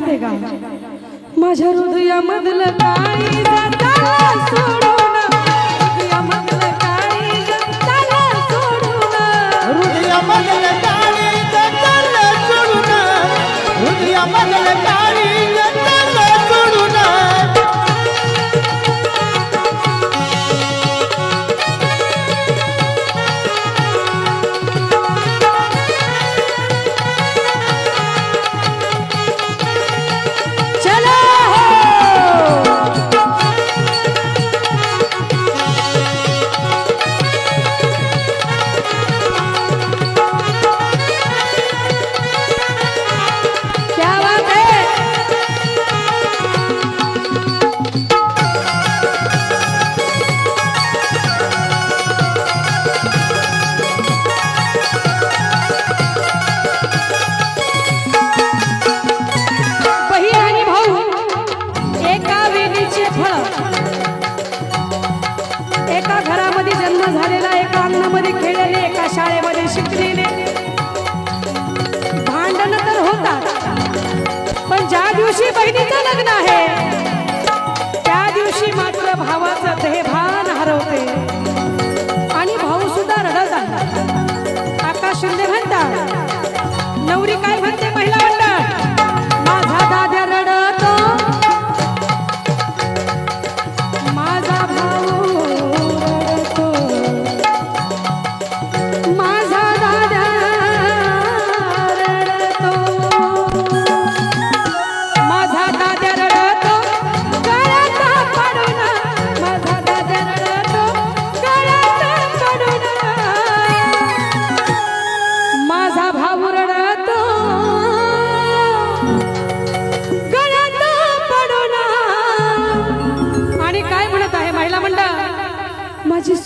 माहिती आहे का? माझ्या हृदयामधलं काही सोडून हृदयामधलं काही सोडून.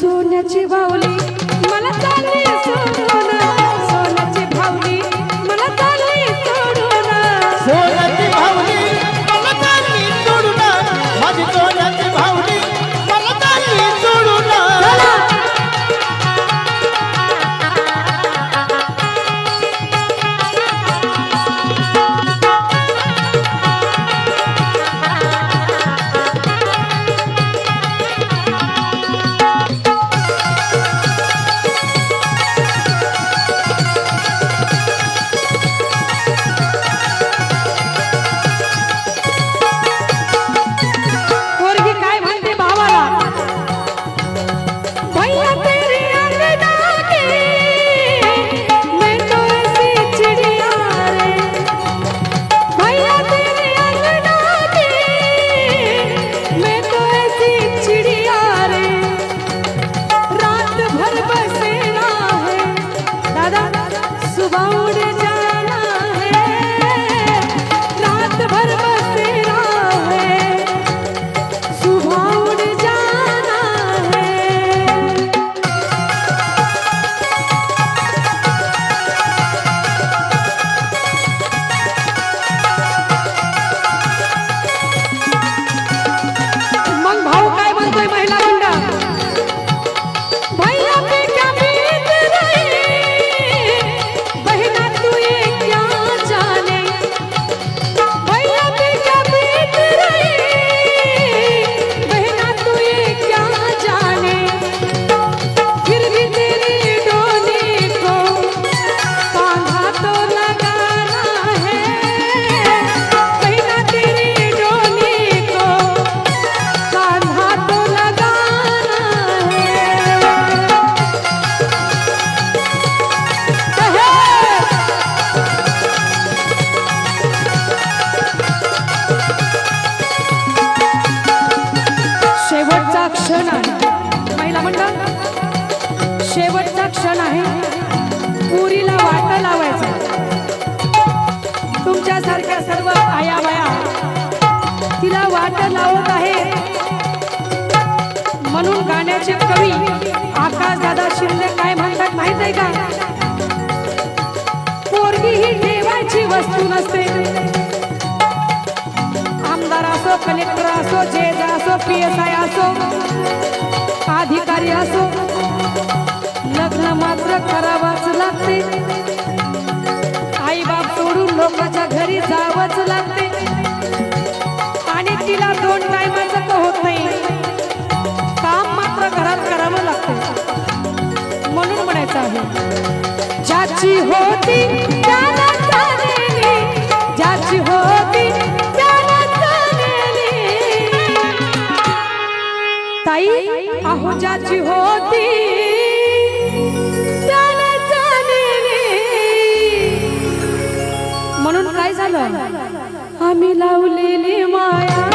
सोन्याची बावली. वाट लावत आहे. म्हणून गाण्याचे कवी आकाश दादा शिंदे काय म्हणतात माहीत आहे का? पोरगी ही ठेवायची वस्तू नसते. आमदार असो कलेक्टर असो जेज असो पी एस आय असो अधिकारी असो लग्न मात्र करावाच लागते. ज्याची होती ताई अहो म्हणून काय झालं? आम्ही लावलेली माया.